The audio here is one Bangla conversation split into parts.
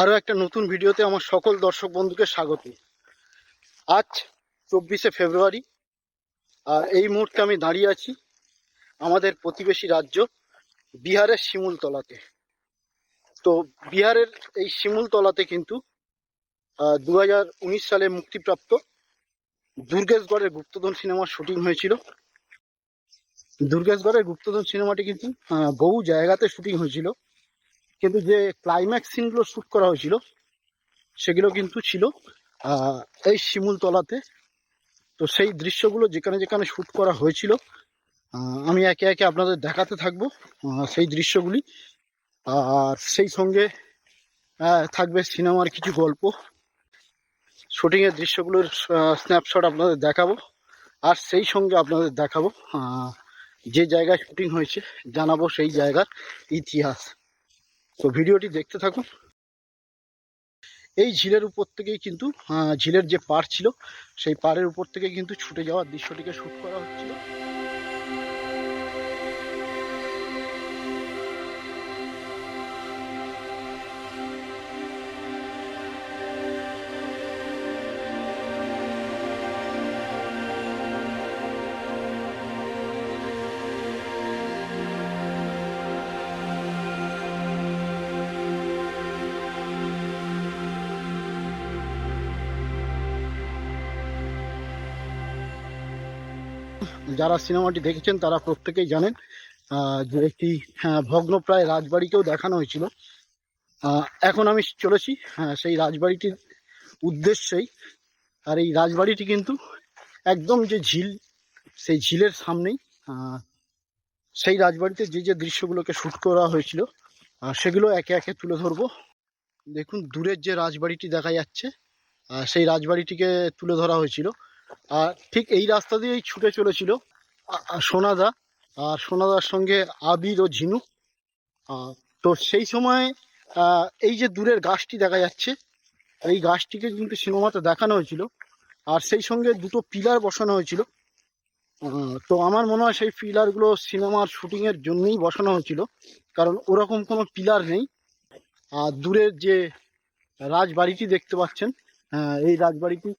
আরও একটা নতুন ভিডিওতে আমার সকল দর্শক বন্ধুকে স্বাগত। আজ চব্বিশে ফেব্রুয়ারি, আর এই মুহূর্তে আমি দাঁড়িয়ে আছি আমাদের প্রতিবেশী রাজ্য বিহারের শিমুলতলাতে। তো বিহারের এই শিমুলতলাতে কিন্তু দু উনিশ সালে মুক্তিপ্রাপ্ত দুর্গেশগড়ের গুপ্তধন সিনেমার শুটিং হয়েছিল। দুর্গেশগড়ের গুপ্তধন সিনেমাটি কিন্তু বহু জায়গাতে শুটিং হয়েছিল। কিন্তু যে ক্লাইম্যাক্স সিনগুলো শ্যুট করা হয়েছিল, সেগুলো কিন্তু ছিল এই শিমুলতলাতে তো সেই দৃশ্যগুলো যেখানে যেখানে শ্যুট করা হয়েছিল আমি একে একে আপনাদের দেখাতে থাকব সেই দৃশ্যগুলি। আর সেই সঙ্গে থাকবে সিনেমার কিছু গল্প। শুটিংয়ের দৃশ্যগুলোর স্ন্যাপশট আপনাদের দেখাবো। আর সেই সঙ্গে আপনাদের দেখাবো যে জায়গায় শুটিং হয়েছে, জানাব সেই জায়গার ইতিহাস। তো ভিডিওটি দেখতে থাকুন। এই ঝিলের উপর থেকেই কিন্তু ঝিলের যে পার ছিল, সেই পাড়ের উপর থেকে কিন্তু ছুটে যাওয়ার দৃশ্যটিকে শ্যুট করা হচ্ছিল। যারা সিনেমাটি দেখেছেন তারা প্রত্যেকেই জানেন যে একটি আহ, ভগ্নপ্রায় রাজবাড়িকেও দেখানো হয়েছিল। এখন আমি চলেছি আহ, সেই রাজবাড়িটির উদ্দেশ্যেই। আর এই রাজবাড়িটি কিন্তু একদম যে ঝিল সেই ঝিলের সামনেই সেই রাজবাড়িতে যে যে দৃশ্যগুলোকে শ্যুট করা হয়েছিল সেগুলো একে একে তুলে ধরবো। দেখুন দূরের যে রাজবাড়িটি দেখা যাচ্ছে সেই রাজবাড়িটিকে তুলে ধরা হয়েছিল। আর ঠিক এই রাস্তা দিয়েই ছুটে চলেছিল সোনাদা। আর সোনাদার সঙ্গে আবির ও ঝিনুক তো সেই সময় এই যে দূরের গাছটি দেখা যাচ্ছে এই গাছটিকে কিন্তু সিনেমাতে দেখানো হয়েছিল। আর সেই সঙ্গে দুটো পিলার বসানো হয়েছিল। তো আমার মনে হয় সেই পিলারগুলো সিনেমার শুটিংয়ের জন্যই বসানো হয়েছিল। কারণ ওরকম কোনো পিলার নেই। আর দূরের যে রাজবাড়িটি দেখতে পাচ্ছেন এই রাজবাড়িটি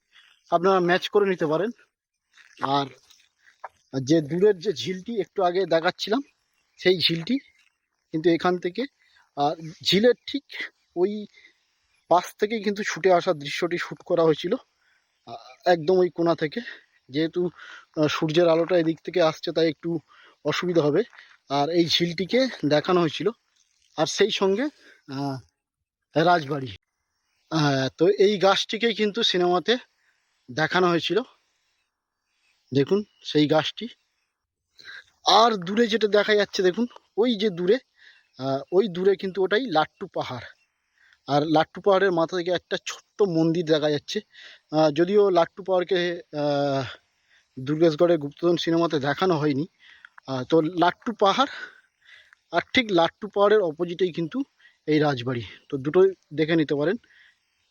আপনারা ম্যাচ করে নিতে পারেন। আর যে দূরের যে ঝিলটি, একটু আগে দেখাচ্ছিলাম, সেই ঝিলটি। কিন্তু এখান থেকে, আর ঝিলের ঠিক ওই পাশ থেকে কিন্তু ছুটে আসার দৃশ্যটি শ্যুট করা হয়েছিল। একদম ওই কোণা থেকে। যেহেতু সূর্যের আলোটা এদিক থেকে আসছে, তাই একটু অসুবিধা হবে। আর এই ঝিলটিকে দেখানো হয়েছিল। আর সেই সঙ্গে রাজবাড়ি। তো এই গাছটিকেই কিন্তু সিনেমাতে দেখানো হয়েছিল। দেখুন সেই গাছটি। আর দূরে যেটা দেখা যাচ্ছে, দেখুন, ওই যে দূরে ওই দূরে কিন্তু ওটাই লাট্টু পাহাড়। আর লাট্টু পাহাড়ের মাথা থেকে একটা ছোট্ট মন্দির দেখা যাচ্ছে। যদিও লাট্টু পাহাড়কে দুর্গেশগড়ের গুপ্তধন সিনেমাতে দেখানো হয়নি। তো লাট্টু পাহাড়, আর ঠিক লাট্টু পাহাড়ের অপোজিটেই কিন্তু এই রাজবাড়ি। তো দুটোই দেখে নিতে পারেন।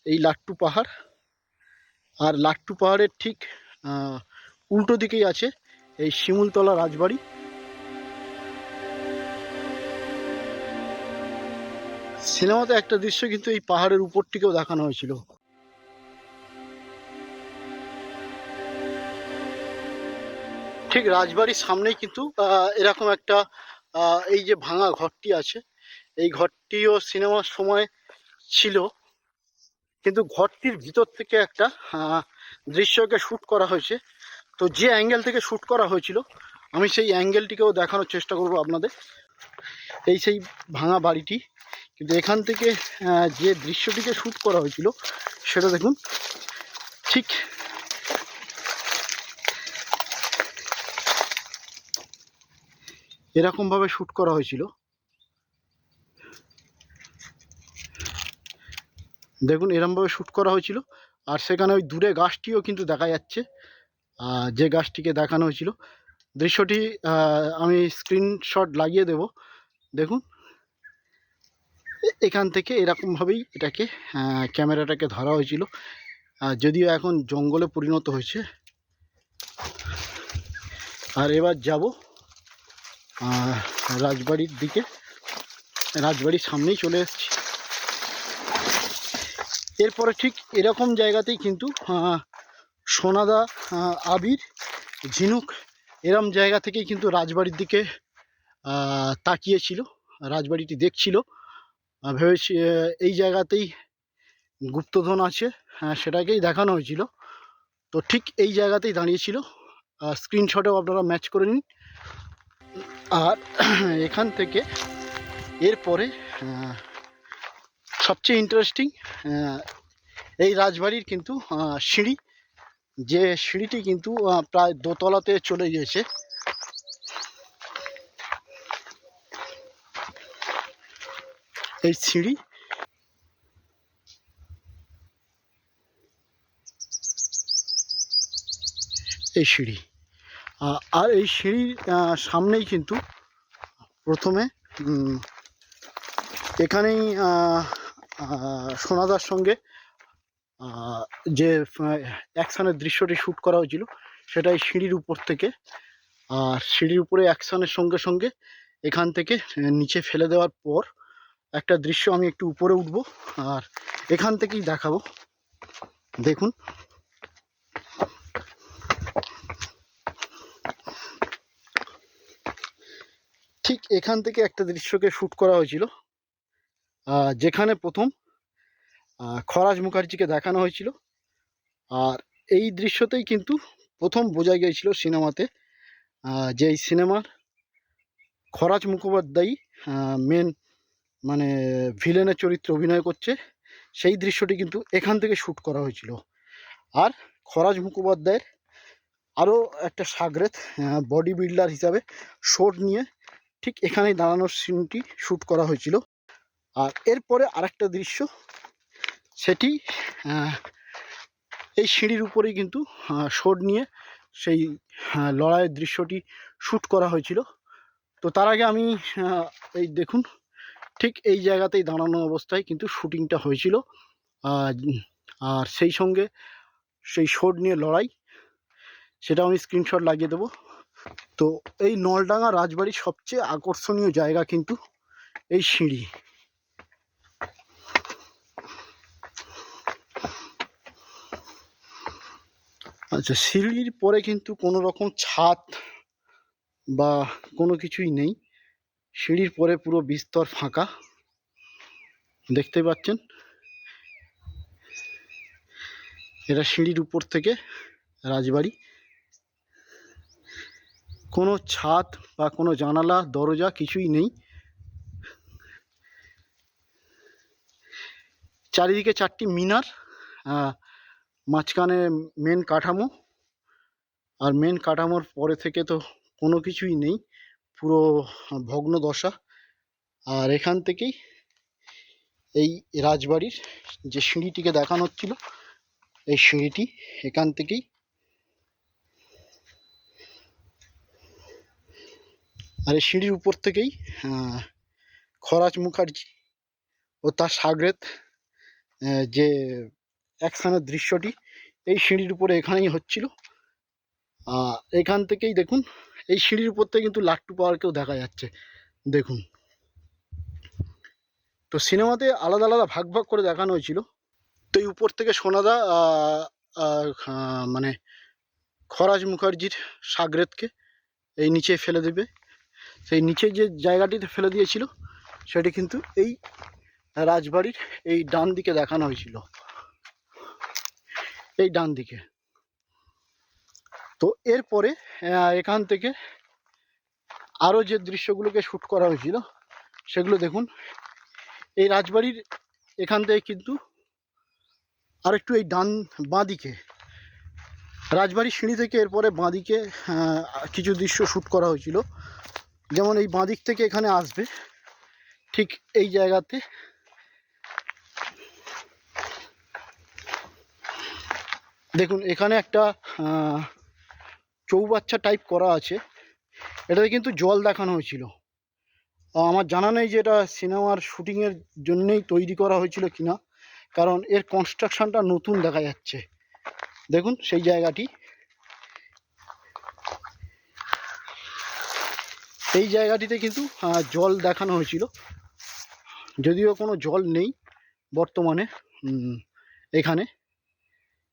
এই লাট্টু পাহাড় আর লাট্টু পাহাড়ের ঠিক উল্টো দিকেই আছে এই শিমুলতলা রাজবাড়ি। সিনেমাতে একটা দৃশ্য কিন্তু এই পাহাড়ের উপরটিকেও দেখানো হয়েছিল। ঠিক রাজবাড়ির সামনেই কিন্তু এরকম একটা এই যে ভাঙা ঘরটি আছে, এই ঘরটিও সিনেমার সময় ছিল। কিন্তু ঘরটির ভিতর থেকে একটা দৃশ্যকে শ্যুট করা হয়েছে। তো যে অ্যাঙ্গেল থেকে শ্যুট করা হয়েছিল, আমি সেই অ্যাঙ্গেলটিকেও দেখানোর চেষ্টা করব আপনাদের। এই সেই ভাঙা বাড়িটি। কিন্তু এখান থেকে যে দৃশ্যটিকে শ্যুট করা হয়েছিল, সেটা দেখুন। ঠিক এরকমভাবে শ্যুট করা হয়েছিল। দেখুন, এরমভাবে শ্যুট করা হয়েছিল। আর সেখানে ওই দূরে গাছটিও কিন্তু দেখা যাচ্ছে। যে গাছটিকে দেখানো হয়েছিল। দৃশ্যটি আমি স্ক্রিনশট লাগিয়ে দেব। দেখুন। এখান থেকে এরকমভাবেই এটাকে ক্যামেরাটাকে ধরা হয়েছিল। যদিও এখন জঙ্গলে পরিণত হয়েছে। আর এবার যাব রাজবাড়ির দিকে। রাজবাড়ির সামনেই চলে এসেছি। এরপরে ঠিক এরকম জায়গাতেই কিন্তু সোনাদা আবির, ঝিনুক, এরম জায়গা থেকেই কিন্তু রাজবাড়ির দিকে তাকিয়েছিল, রাজবাড়িটি দেখছিল। ভেবেছি এই জায়গাতেই গুপ্তধন আছে হ্যাঁ সেটাকেই দেখানো হয়েছিল। তো ঠিক এই জায়গাতেই দাঁড়িয়েছিল। স্ক্রিনশটেও আপনারা ম্যাচ করে নিন। আর এখান থেকে এরপরে সবচেয়ে ইন্টারেস্টিং এই রাজবাড়ির কিন্তু সিঁড়ি। যে সিঁড়িটি কিন্তু প্রায় দোতলাতে চলে গিয়েছে। এই সিঁড়ি। এই সিঁড়ি। আর এই সিঁড়ির সামনেই কিন্তু প্রথমে এখানেই সোনাদার সঙ্গে যে অ্যাকশনের দৃশ্যটি শ্যুট করা হয়েছিল, সেটাই সিঁড়ির উপর থেকে। আর সিঁড়ির উপরে অ্যাকশনের সঙ্গে সঙ্গে এখান থেকে নিচে ফেলে দেওয়ার পর একটা দৃশ্য আমি একটু উপরে উঠব, আর এখান থেকেই দেখাবো। দেখুন। ঠিক এখান থেকে একটা দৃশ্যকে শ্যুট করা হয়েছিল। যেখানে প্রথম খরাজ মুখার্জিকে দেখানো হয়েছিল। আর এই দৃশ্যতেই কিন্তু প্রথম বোঝা গিয়েছিল সিনেমাতে যে এই সিনেমার খরাজ মুখোপাধ্যায়ই মেন মানে ভিলেনের চরিত্রে অভিনয় করছে, সেই দৃশ্যটি কিন্তু এখান থেকে শ্যুট করা হয়েছিল। আর খরাজ মুখোপাধ্যায়ের আরও একটা সাগরেত বডি বিল্ডার হিসাবে শোট নিয়ে ঠিক এখানেই দাঁড়ানোর সিনটি শ্যুট করা হয়েছিল। আর এরপরে আরেকটা দৃশ্য, সেটি এই সিঁড়ির উপরেই কিন্তু শোট নিয়ে সেই লড়াইয়ের দৃশ্যটি শ্যুট করা হয়েছিল। তো তার আগে আমি এই দেখুন, ঠিক এই জায়গাতেই দাঁড়ানো অবস্থায় কিন্তু শুটিংটা হয়েছিল। আর সেই সঙ্গে সেই শোট নিয়ে লড়াই সেটা আমি স্ক্রিনশট লাগিয়ে দেবো। তো এই নলডাঙ্গা রাজবাড়ির সবচেয়ে আকর্ষণীয় জায়গা কিন্তু এই সিঁড়ি। আচ্ছা সিঁড়ির পরে কিন্তু কোনো রকম ছাদ বা কোনো কিছুই নেই। সিঁড়ির পরে পুরো বিস্তর ফাঁকা। দেখতে পাচ্ছেন? এটা সিঁড়ির উপর থেকে রাজবাড়ি। কোনো ছাদ বা কোনো জানালা, দরজা কিছুই নেই। চারিদিকে চারটি মিনার মাঝখানে মেন কাঠামো আর মেন কাঠামোর পরে থেকে তো কোনো কিছুই নেই, পুরো ভগ্ন দশা। আর এখান থেকেই এই রাজবাড়ির যে সিঁড়িটিকে দেখানো হচ্ছিল, এই সিঁড়িটি এখান থেকেই আর এই সিঁড়ির উপর থেকেই খরাজ মুখার্জি ও তার সাগরেত যে অ্যাকশনের দৃশ্যটি এই সিঁড়ির উপরে এখানেই হচ্ছিল। এখান থেকেই দেখুন, এই সিঁড়ির উপর থেকে কিন্তু লাট্টু পাওয়ারকেও দেখা যাচ্ছে। দেখুন। তো সিনেমাতে আলাদা আলাদা ভাগ ভাগ করে দেখানো হয়েছিল। তো এই উপর থেকে সোনাদা মানে খরাজ মুখার্জির সাগরেতকে এই নিচে ফেলে দেবে। সেই নিচে যে জায়গাটিতে ফেলে দিয়েছিল, সেটি কিন্তু এই রাজবাড়ির এই ডান দিকে দেখানো হয়েছিল। এই ডান দিকে। তো এরপরে এখান থেকে আরও যে দৃশ্যগুলোকে শ্যুট করা হয়েছিল, সেগুলো দেখুন। এই রাজবাড়ির এখান থেকে কিন্তু আর একটু এই ডান, বাঁ দিকে, রাজবাড়ির সিঁড়ি থেকে এরপরে বাঁ দিকে কিছু দৃশ্য শ্যুট করা হয়েছিল। যেমন এই বাঁ দিক থেকে এখানে আসবে, ঠিক এই জায়গাতে দেখুন, এখানে একটা চৌবাচ্চা টাইপ করা আছে। এটাতে কিন্তু জল দেখানো হয়েছিল। আমার জানা নেই যে এটা সিনেমার শুটিংয়ের জন্যই তৈরি করা হয়েছিল কিনা, কারণ এর কনস্ট্রাকশনটা নতুন দেখা যাচ্ছে। দেখুন, সেই জায়গাটি। এই জায়গাটিতে কিন্তু জল দেখানো হয়েছিল। যদিও কোনো জল নেই বর্তমানে এখানে।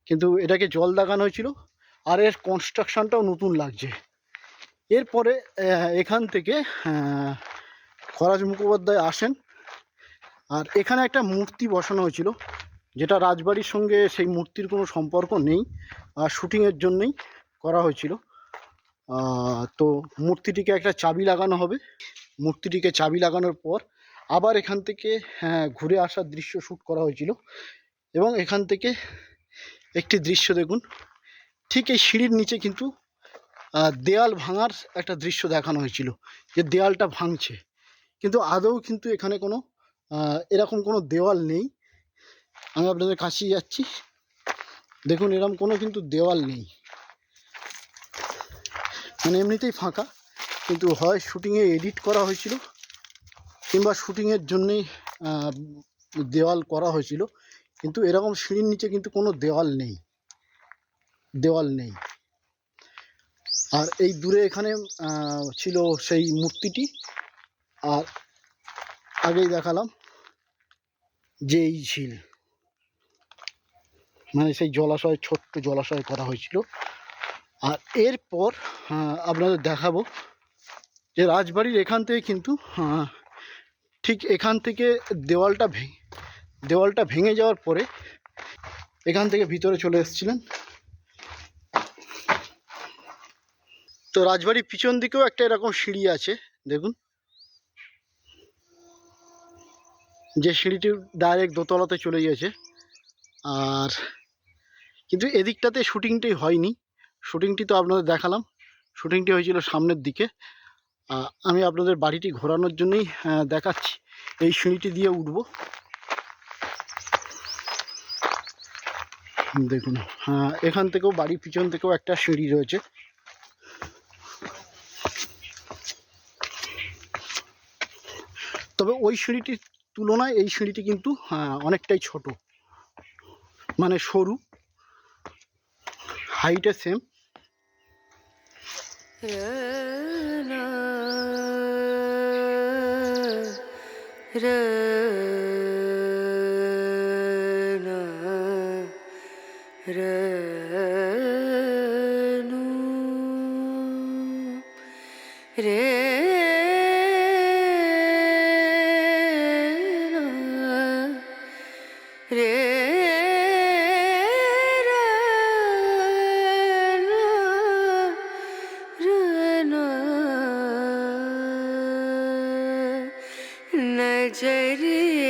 কিন্তু এটাকে জল দাগানো হয়েছিল আর এর কনস্ট্রাকশনটাও নতুন লাগছে। এরপরে এখান থেকে খরাজ মুখোপাধ্যায় আসেন আর এখানে একটা মূর্তি বসানো হয়েছিল যেটা রাজবাড়ির সঙ্গে সেই মূর্তির কোনো সম্পর্ক নেই আর শুটিংয়ের জন্যই করা হয়েছিল। তো মূর্তিটিকে একটা চাবি লাগানো হবে। মূর্তিটিকে চাবি লাগানোর পর আবার এখান থেকে হ্যাঁ, ঘুরে আসার দৃশ্য শ্যুট করা হয়েছিল এবং এখান থেকে একটি দৃশ্য দেখুন। ঠিক এই সিঁড়ির নিচে কিন্তু দেয়াল ভাঙার একটা দৃশ্য দেখানো হয়েছিল, যে দেয়ালটা ভাঙছে। কিন্তু আদৌ কিন্তু এখানে কোনো এরকম কোনো দেওয়াল নেই। আমি আপনাদের কাছেই যাচ্ছি। দেখুন, এরকম কোনো কিন্তু দেওয়াল নেই। মানে এমনিতেই ফাঁকা, কিন্তু হয় শুটিংয়ে এডিট করা হয়েছিল, কিংবা শুটিংয়ের জন্যেই দেওয়াল করা হয়েছিল। কিন্তু এরকম সিঁড়ির নিচে কিন্তু কোনো দেওয়াল নেই। দেওয়াল নেই। আর এই দূরে এখানে ছিল সেই মূর্তিটি। আর আগেই দেখালাম যে এই ঝিল। মানে সেই জলাশয়, ছোট্ট জলাশয় করা হয়েছিল। আর এরপর আপনাদের দেখাবো যে রাজবাড়ির এখান থেকে কিন্তু ঠিক এখান থেকে দেওয়ালটা ভেঙে দেওয়ালটা ভেঙে যাওয়ার পরে এখান থেকে ভিতরে চলে এসেছিলেন। তো রাজবাড়ির পিছন দিকেও একটা এরকম সিঁড়ি আছে, দেখুন। যে সিঁড়িটি ডাইরেক্ট দোতলাতে চলে গিয়েছে। আর কিন্তু এদিকটাতে শুটিংটি হয়নি। শুটিংটি তো আপনাদের দেখালাম। শুটিংটি হয়েছিল সামনের দিকে। আমি আপনাদের বাড়িটি ঘোরানোর জন্যই দেখাচ্ছি। এই সিঁড়িটি দিয়ে উঠবো। দেখুন। হ্যাঁ এখান থেকেও বাড়ির পিছন থেকেও একটা সিঁড়ি রয়েছে। তবে ওই সিঁড়িটির তুলনায় এই সিঁড়িটি কিন্তু আহ, অনেকটাই ছোট। মানে সরু। হাইটে সেম জয় রে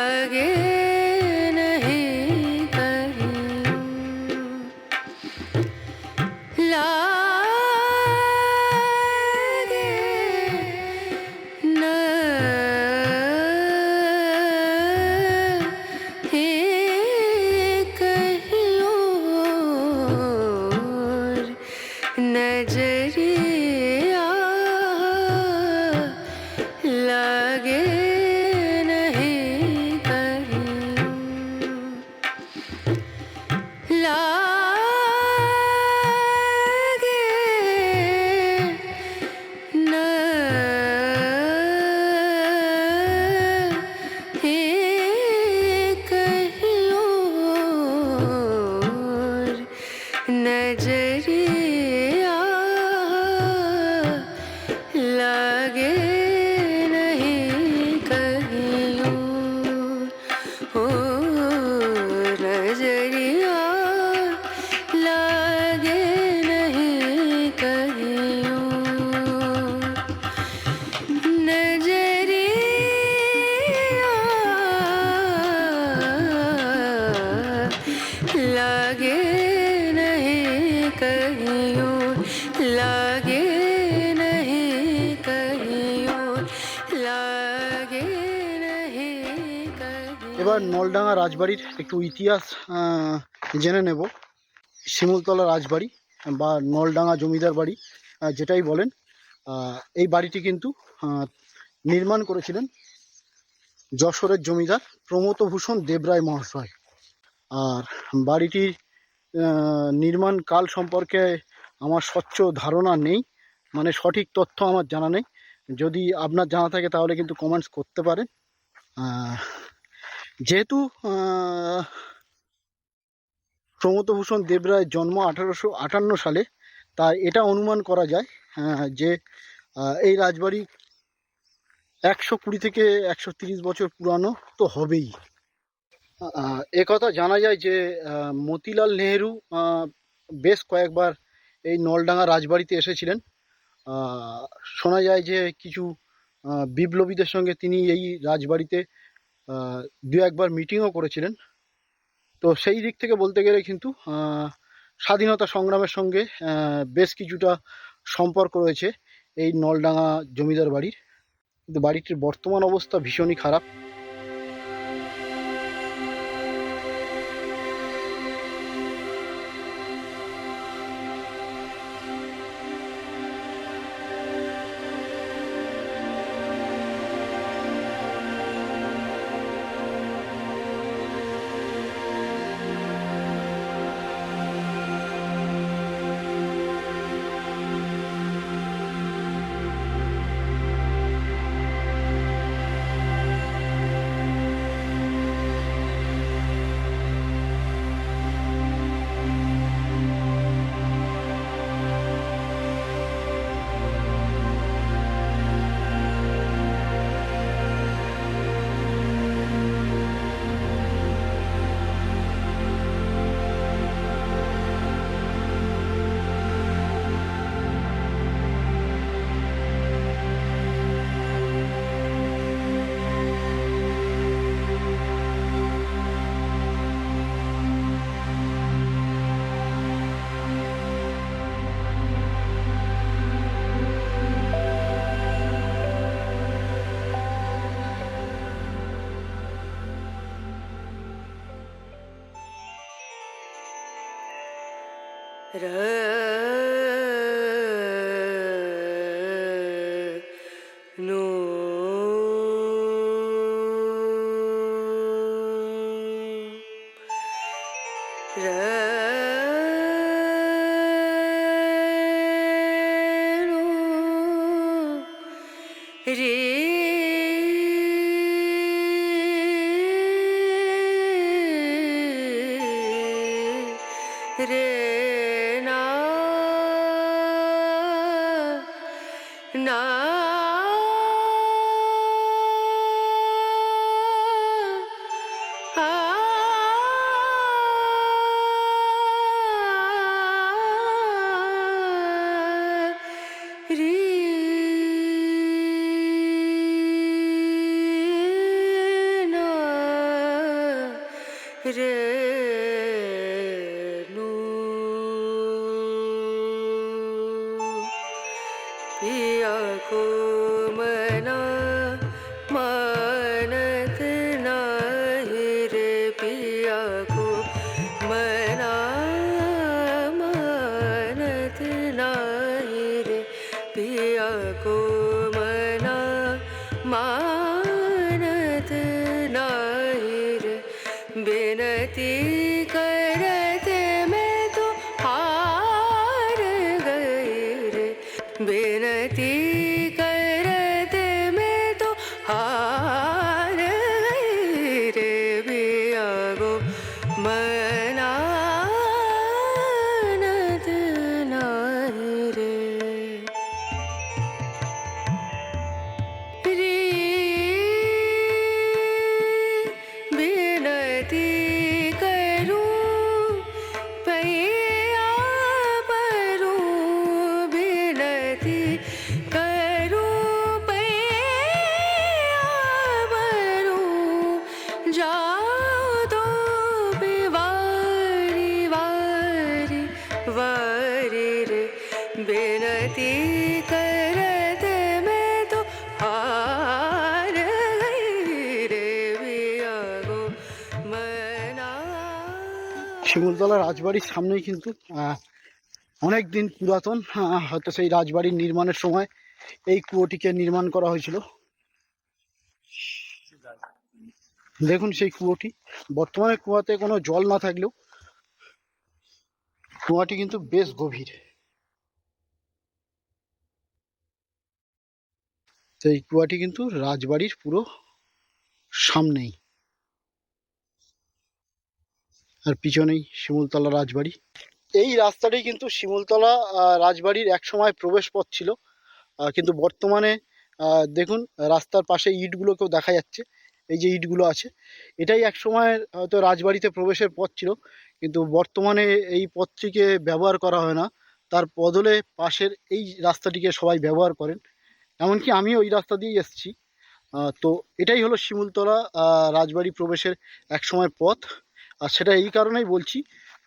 लगे এবার নলডাঙ্গা রাজবাড়ির একটু ইতিহাস জেনে নেব। শিমুলতলা রাজবাড়ি বা নলডাঙ্গা জমিদার বাড়ি যেটাই বলেন এই বাড়িটি কিন্তু নির্মাণ করেছিলেন যশোরের জমিদার প্রমথভূষণ দেবরায় মহাশয়। আর বাড়িটির আহ, নির্মাণ কাল সম্পর্কে আমার স্বচ্ছ ধারণা নেই মানে সঠিক তথ্য আমার জানা নেই। যদি আপনার জানা থাকে তাহলে কিন্তু কমেন্টস করতে পারেন। যেহেতু আহ, প্রমথভূষণ দেবরায়ের জন্ম আঠারোশো আটান্ন সালে তাই এটা অনুমান করা যায় যে এই রাজবাড়ি একশো কুড়ি থেকে একশো তিরিশ বছর পুরানো তো হবেই। কথা জানা যায় যে মতিলাল নেহেরু বেশ কয়েকবার এই নলডাঙ্গা রাজবাড়িতে এসেছিলেন। শোনা যায় যে কিছু বিপ্লবীদের সঙ্গে তিনি এই রাজবাড়িতে দু একবার মিটিংও করেছিলেন। তো সেই দিক থেকে বলতে গেলে কিন্তু স্বাধীনতা সংগ্রামের সঙ্গে বেশ কিছুটা সম্পর্ক রয়েছে এই নলডাঙ্গা জমিদার বাড়ির। কিন্তু বাড়িটির বর্তমান অবস্থা ভীষণই খারাপ। It is. রে নু। ইয়া শিমুলতলা রাজবাড়ির সামনেই কিন্তু অনেক দিন পুরাতন হয়তো সেই রাজবাড়ির নির্মাণের সময় এই কুয়োটিকে নির্মাণ করা হয়েছিল। দেখুন সেই কুয়োটি। বর্তমানে কুয়াতে কোনো জল না থাকলেও কুয়াটি কিন্তু বেশ গভীর। এই কুয়াটি কিন্তু রাজবাড়ির পুরো সামনেই। আর পিছনেই শিমুলতলা রাজবাড়ি। এই রাস্তাটি কিন্তু শিমুলতলা রাজবাড়ির এক সময় প্রবেশ পথ ছিল কিন্তু বর্তমানে দেখুন, রাস্তার পাশে ইটগুলোকেও দেখা যাচ্ছে। এই যে ইটগুলো আছে, এটাই এক সময় হয়তো রাজবাড়িতে প্রবেশের পথ ছিল। কিন্তু বর্তমানে এই পথটিকে ব্যবহার করা হয় না। তার বদলে পাশের এই রাস্তাটিকে সবাই ব্যবহার করেন। এমনকি আমি ওই রাস্তা দিয়েই এসেছি। তো এটাই হলো শিমুলতলা রাজবাড়ি প্রবেশের এক সময় পথ। আর সেটা এই কারণেই বলছি,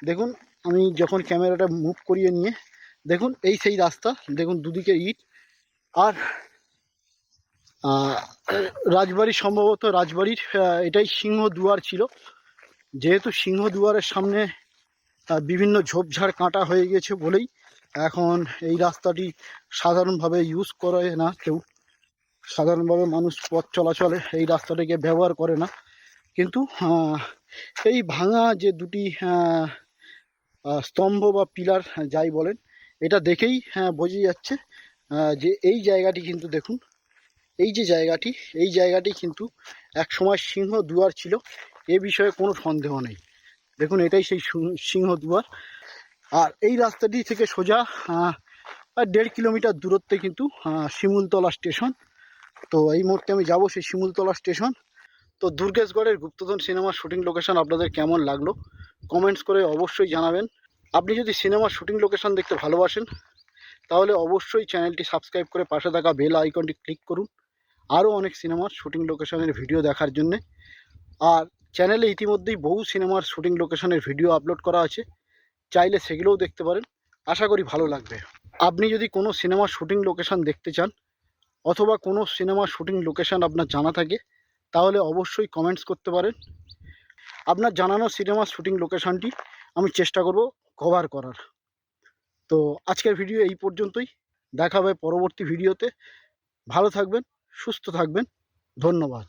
দেখুন, আমি যখন ক্যামেরাটা মুভ করিয়ে নিয়ে, দেখুন, এই সেই রাস্তা, দেখুন, দুদিকে ইট, আর রাজবাড়ি সম্ভবত রাজবাড়ির এটাই সিংহ দুয়ার ছিল। যেহেতু সিংহ দুয়ারের সামনে বিভিন্ন ঝোপঝাড় কাঁটা হয়ে গেছে বলেই, এখন এই রাস্তাটি সাধারণভাবে ইউজ করে না কেউ। সাধারণভাবে মানুষ পথ চলাচলে এই রাস্তাটিকে ব্যবহার করে না। কিন্তু এই ভাঙা যে দুটি স্তম্ভ বা পিলার যাই বলেন, এটা দেখেই হ্যাঁ বোঝা যাচ্ছে যে এই জায়গাটি কিন্তু দেখুন, এই যে জায়গাটি, এই জায়গাটি কিন্তু এক সময় সিংহ দুয়ার ছিল, এ বিষয়ে কোনো সন্দেহ নেই। দেখুন, এটাই সেই সিংহ দুয়ার। আর এই রাস্তাটি থেকে সোজা দেড় কিলোমিটার দূরত্বে কিন্তু শিমুলতলা স্টেশন। তো এই মুহূর্তে আমি যাব সেই শিমুলতলা স্টেশন। তো দুর্গেশগড়ের গুপ্তধন সিনেমার শুটিং লোকেশন আপনাদের কেমন লাগল? কমেন্টস করে অবশ্যই জানাবেন। আপনি যদি সিনেমার শুটিং লোকেশন দেখতে ভালোবাসেন, তাহলে অবশ্যই চ্যানেলটি সাবস্ক্রাইব করে পাশে থাকা বেল আইকনটি ক্লিক করুন। আরও অনেক সিনেমার শুটিং লোকেশনের ভিডিও দেখার জন্যে। আর চ্যানেলে ইতিমধ্যেই বহু সিনেমার শুটিং লোকেশনের ভিডিও আপলোড করা আছে। চাইলে সেগুলোও দেখতে পারেন। আশা করি ভালো লাগবে। আপনি যদি কোনো সিনেমার শুটিং লোকেশন দেখতে চান, অথবা কোনো সিনেমার শুটিং লোকেশন আপনার জানা থাকে তাহলে অবশ্যই কমেন্টস করতে পারেন। আপনার জানানো সিনেমার শুটিং লোকেশানটি আমি চেষ্টা করব কভার করার। তো আজকের ভিডিও এই পর্যন্তই। দেখা হবে পরবর্তী ভিডিওতে ভালো থাকবেন, সুস্থ থাকবেন। ধন্যবাদ।